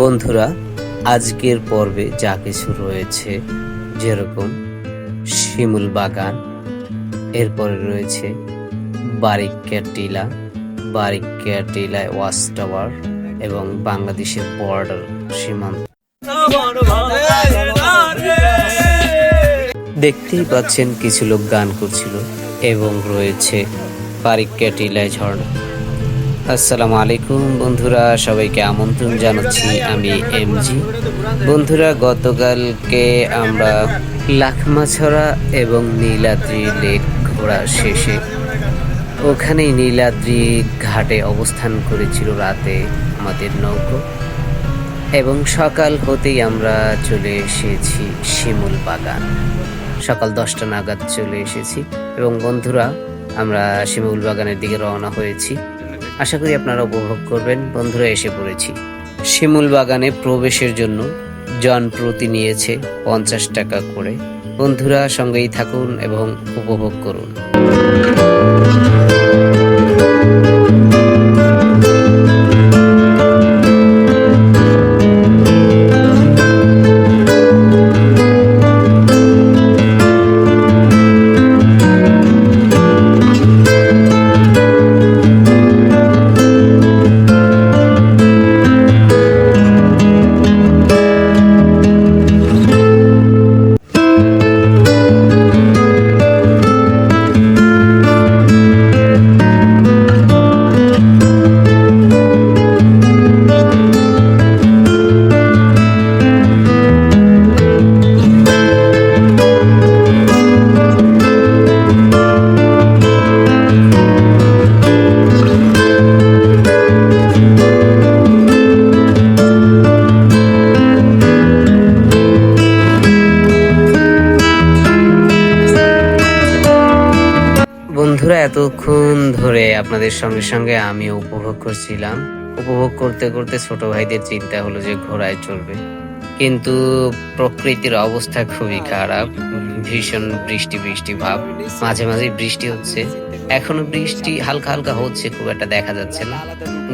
বন্ধুরা, আজকের পর্বে যা কিছু রয়েছে, যেরকম শিমুল বাগান, এরপরে রয়েছে বারিকা টিলা বারিকা টিলায় ওয়াচ টাওয়ার এবং বাংলাদেশের বর্ডার সীমান্ত। দেখতেই পাচ্ছেন কিছু লোক গান করছিল এবং রয়েছে বারিকা টিলায় ঝর্ণা। আসসালামু আলাইকুম বন্ধুরা, সবাইকে আমন্ত্রণ জানাচ্ছি আমি এমজি বন্ধুরা, গতকালকে আমরা লাখমাছড়া এবং নীলাদ্রি লেক ঘোরা শেষে ওখানেই নীলাদ্রি ঘাটে অবস্থান করেছিল রাতে আমাদের নৌকো। এবং সকাল হতেই আমরা চলে এসেছি শিমুল বাগান। সকাল দশটা নাগাদ চলে এসেছি। এবং বন্ধুরা, আমরা শিমুল বাগানের দিকে রওনা হয়েছি। আশা করি আপনারা উপভোগ করবেন। বন্ধুরা, এসে পড়েছি। শিমুল বাগানে প্রবেশের জন্য জন প্রতি নিয়েছে পঞ্চাশ টাকা করে। বন্ধুরা, সঙ্গেই থাকুন এবং উপভোগ করুন। বন্ধুরা, এতক্ষণ ধরে আপনাদের সঙ্গে সঙ্গে আমি উপভোগ করছিলাম। উপভোগ করতে করতে ছোট ভাইদের চিন্তা হলো যে ঘোড়ায় চলবে কিন্তু প্রকৃতির অবস্থা খুবই খারাপ। ভীষণ বৃষ্টি বৃষ্টি ভাব। মাঝে মাঝে বৃষ্টি হচ্ছে। এখনও বৃষ্টি হালকা হালকা হচ্ছে, খুব একটা দেখা যাচ্ছে না।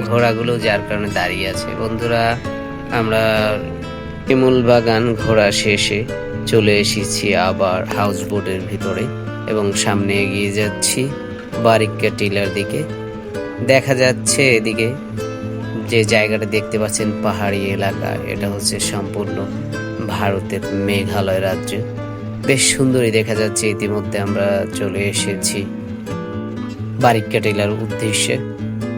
ঘোড়াগুলো যার কারণে দাঁড়িয়ে আছে। বন্ধুরা, আমরা শিমুল বাগান ঘোড়া শেষে চলে এসেছি আবার হাউস বোটের ভিতরে। এবং সামনে এগিয়ে যাচ্ছি বারিকা টিলার দিকে। দেখা যাচ্ছে এদিকে যে জায়গাটা দেখতে পাচ্ছেন পাহাড়ি এলাকা, এটা হচ্ছে সম্পূর্ণ ভারতের মেঘালয় রাজ্য। বেশ সুন্দরই দেখা যাচ্ছে, ইতিমধ্যে আমরা চলে এসেছি বারিকা টিলার উদ্দেশ্যে।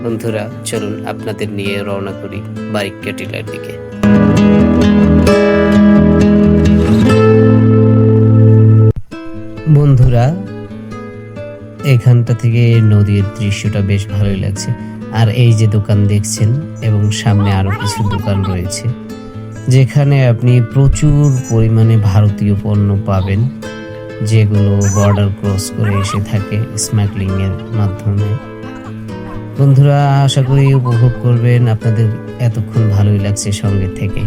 বন্ধুরা, চলুন আপনাদের নিয়ে রওনা করি বারিকা টিলার দিকে। বন্ধুরা, এখানটা থেকে নদীর দৃশ্যটা বেশ ভালোই লাগছে। আর এই যে দোকান দেখছেন এবং সামনে আরও কিছু দোকান রয়েছে, যেখানে আপনি প্রচুর পরিমাণে ভারতীয় পণ্য পাবেন, যেগুলো বর্ডার ক্রস করে এসে থাকে স্মাগলিং এর মাধ্যমে। বন্ধুরা, আশা করি উপভোগ করবেন। আপনাদের এতক্ষণ ভালোই লাগছে সঙ্গে থেকে।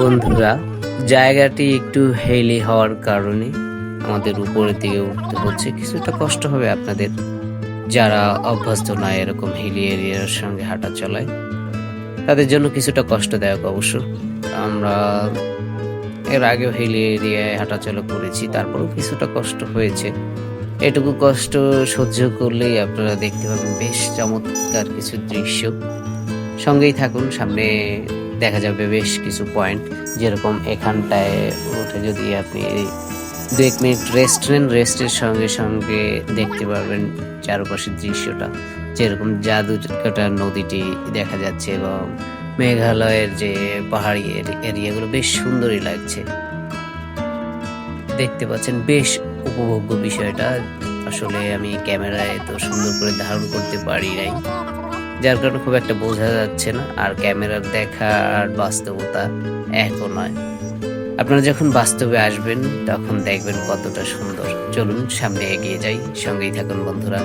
বন্ধুরা, জায়গাটি একটু হেলি হওয়ার কারণে আমাদের উপরের দিকে উঠতে হচ্ছে। কিছুটা কষ্ট হবে আপনাদের। যারা অভ্যস্ত নয় এরকম হিলি এরিয়ার সঙ্গে হাঁটা চলায়, তাদের জন্য কিছুটা কষ্টদায়ক অবশ্য। আমরা এর আগেও হিলি এরিয়ায় হাঁটাচলা করেছি, তারপরেও কিছুটা কষ্ট হয়েছে। এটুকু কষ্ট সহ্য করলেই আপনারা দেখতে পাবেন, বেশ চমৎকার কিছু দৃশ্য। সঙ্গেই থাকুন, সামনে দেখা যাবে বেশ কিছু পয়েন্ট যেরকম এখানটায় উঠে যদি আপনি দু এক মিনিট রেস্ট নেন রেস্টের সঙ্গে সঙ্গে দেখতে পারবেন চারপাশের দৃশ্যটা। যেরকম জাদুকাটা নদীটি দেখা যাচ্ছে এবং মেঘালয়ের যে পাহাড়ি এরি- এরিয়াগুলো বেশ সুন্দরই লাগছে। দেখতে পাচ্ছেন বেশ উপভোগ্য বিষয়টা। আসলে আমি ক্যামেরায় এত সুন্দর করে ধারণ করতে পারি নাই। যার কারণে খুব একটা বোঝা যাচ্ছে না, আর ক্যামেরার দেখা আর বাস্তবতা একও নয়। আপনারা যখন বাস্তবে আসবেন, তখন দেখবেন কতটা সুন্দর। চলুন, সামনে এগিয়ে যাই। সঙ্গেই থাকুন বন্ধুরা।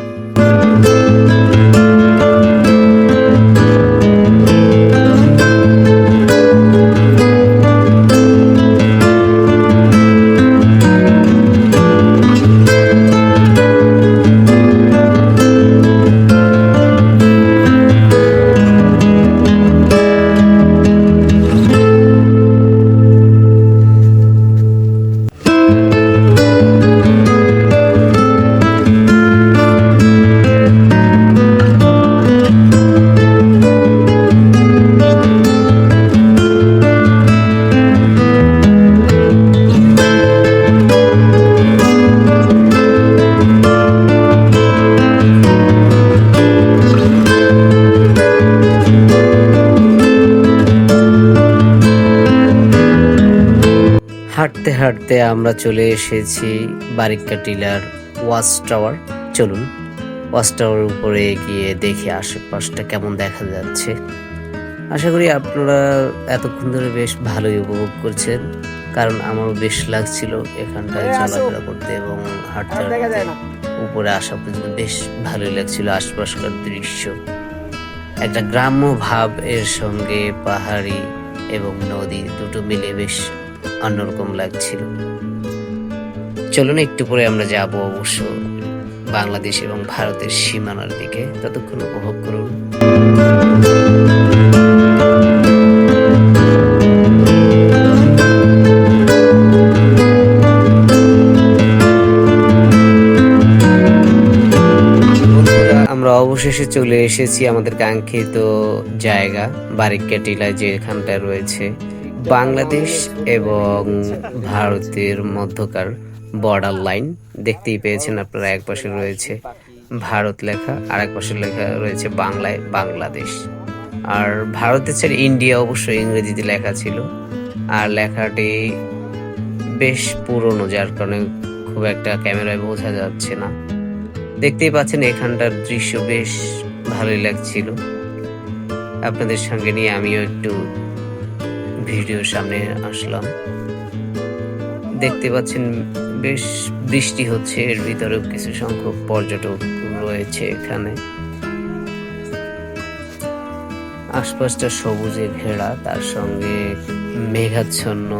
হাঁটতে আমরা চলে এসেছি বারিক্কা টিলার ওয়াচ টাওয়ার। চলুন ওয়াচ টাওয়ারের উপরে গিয়ে দেখি আশেপাশটা কেমন দেখা যাচ্ছে। আশা করি আপনারা এতক্ষণ ধরে বেশ ভালোই উপভোগ করছেন কারণ আমারও বেশ লাগছিল এখানটায় চলাফেরা করতে এবং হাঁটতে হাঁটতে। উপরে আসা পর্যন্ত বেশ ভালোই লাগছিল আশপাশকার দৃশ্য। একটা গ্রাম্য ভাব এর সঙ্গে পাহাড়ি এবং নদী দুটো মিলে বেশ অন্যরকম লাগছিল। চলুন, একটু পরে আমরা যাব অবশ্য বাংলাদেশ এবং ভারতের সীমানার দিকে। ততক্ষণ উপভোগ করুন। অবশেষে চলে এসেছি আমাদের কাঙ্ক্ষিত জায়গা, বারিক্কা টিলা, যেখানটা রয়েছে। বাংলাদেশ এবং ভারতের মধ্যকার বর্ডার লাইন দেখতেই পেয়েছেন আপনারা, এক পাশে রয়েছে ভারত লেখা আর এক পাশে লেখা রয়েছে বাংলায় বাংলাদেশ। আর ভারতের ছেড়ে ইন্ডিয়া অবশ্যই ইংরেজিতে লেখা ছিল। আর লেখাটি বেশ পুরনো, যার কারণে খুব একটা ক্যামেরায় বোঝা যাচ্ছে না। দেখতেই পাচ্ছেন এখানটার দৃশ্য বেশ ভালোই লাগছিল। আপনাদের সঙ্গে নিয়ে আমিও একটু ভিডিওর সামনে আসলাম। দেখতে পাচ্ছেন বেশ বৃষ্টি হচ্ছে, এর ভিতরেও কিছু সংখ্যক পর্যটক রয়েছে এখানে। আশপাশটা সবুজে ঘেরা, তার সঙ্গে মেঘাচ্ছন্ন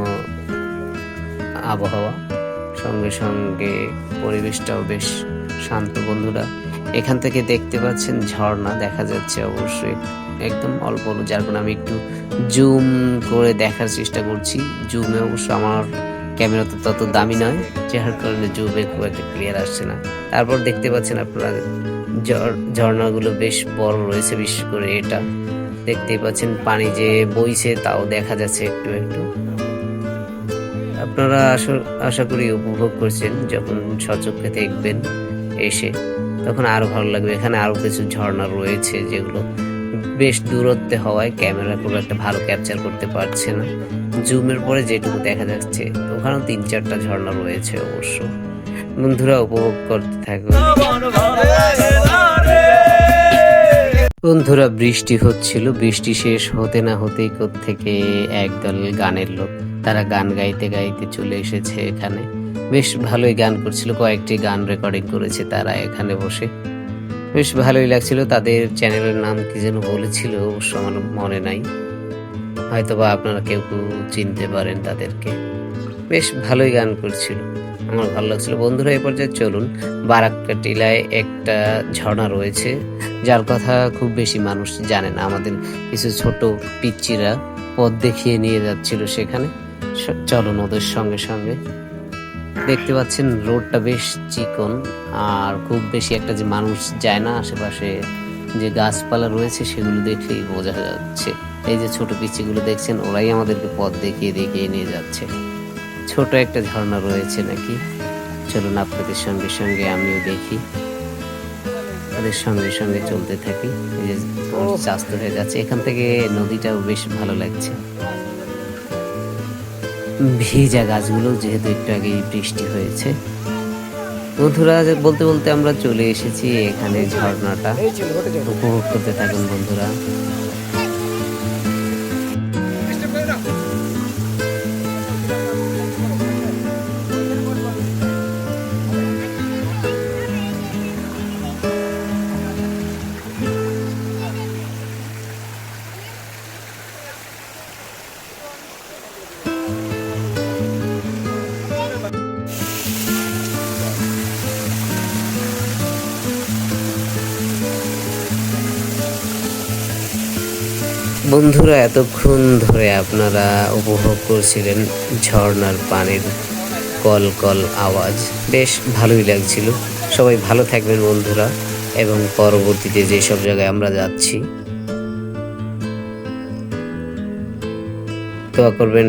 আবহাওয়া। সঙ্গে সঙ্গে পরিবেশটাও বেশ শান্ত, বন্ধুরা। এখান থেকে দেখতে পাচ্ছেন ঝর্ণা, দেখা যাচ্ছে অবশ্যই একদম অল্প অল্প যার কারণে আমি একটু জুম করে দেখার চেষ্টা করছি। জুমে অবশ্য আমার ক্যামেরা তো তত দামি নয়, যার কারণে জুমে খুব একটা ক্লিয়ার আসছে না। তারপর দেখতে পাচ্ছেন আপনারা ঝর- ঝর্ণাগুলো বেশ বড় রয়েছে, বিশেষ করে এটা। দেখতেই পাচ্ছেন পানি যে বইছে, তাও দেখা যাচ্ছে একটু একটু। আপনারা আশা করি উপভোগ করছেন, যখন সচক্ষে দেখবেন এসে। তখন আরও ভালো লাগবে। এখানে আরও কিছু ঝর্ণা রয়েছে যেগুলো বেশ দূরত্বে হওয়ায় ক্যামেরা খুব একটা ভালো ক্যাপচার করতে পারছে না। জুমের পরে যেটুকু দেখা যাচ্ছে, ওখানেও তিন চারটা ঝর্ণা রয়েছে অবশ্য। বন্ধুরা, উপভোগ করতে থাকবে বন্ধুরা, বৃষ্টি হচ্ছিল। বৃষ্টি শেষ হতে না হতেই থেকে একদল গানের লোক, তারা গান গাইতে গাইতে চলে এসেছে এখানে। বেশ ভালোই গান করছিল, কয়েকটি গান রেকর্ডিং করেছে তারা এখানে বসে। বেশ ভালোই লাগছিল, তাদের চ্যানেলের নাম কি যেন বলেছিল, অবশ্য আমার মনে নাই। হয়তোবা আপনারা কেউ কেউ চিনতে পারেন তাদেরকে। বেশ ভালোই গান করছিল, আমার ভালো লাগছিল। বন্ধুরা, এ পর্যায়ে চলুন বারাক্কা টিলায় একটা ঝর্ণা রয়েছে, যার কথা খুব বেশি মানুষ জানে না। আমাদের কিছু ছোট পিচ্চিরা পথ দেখিয়ে নিয়ে যাচ্ছিল সেখানে। চলুন ওদের সঙ্গে সঙ্গে। দেখতে পাচ্ছেন রোডটা বেশ চিকন, আর খুব বেশি একটা যে মানুষ যায় না, আশেপাশে যে গাছপালা রয়েছে সেগুলো দেখলেই বোঝা যাচ্ছে। এই যে ছোট পিচিগুলো দেখছেন, ওরাই আমাদেরকে পথ দেখিয়ে দেখিয়ে নিয়ে যাচ্ছে। ছোট একটা ঝর্ণা রয়েছে নাকি? চলুন আপনাদের সঙ্গে সঙ্গে আমিও দেখি। তাদের সঙ্গে সঙ্গে চলতে থাকি। আমার হয়ে যাচ্ছে, এখান থেকে নদীটাও বেশ ভালো লাগছে। ভিজা গাছগুলো যেহেতু একটু আগেই বৃষ্টি হয়েছে। বন্ধুরা বলতে বলতে আমরা চলে এসেছি এখানে ঝর্ণাটা। উপভোগ করতে থাকুন বন্ধুরা। বন্ধুরা, এতক্ষণ ধরে আপনারা উপভোগ করছিলেন ঝর্নার পানির কল কল আওয়াজ। বেশ ভালোই লাগছিল। সবাই ভালো থাকবেন বন্ধুরা, এবং পরবর্তীতে যেসব জায়গায় আমরা যাচ্ছি, দোয়া করবেন।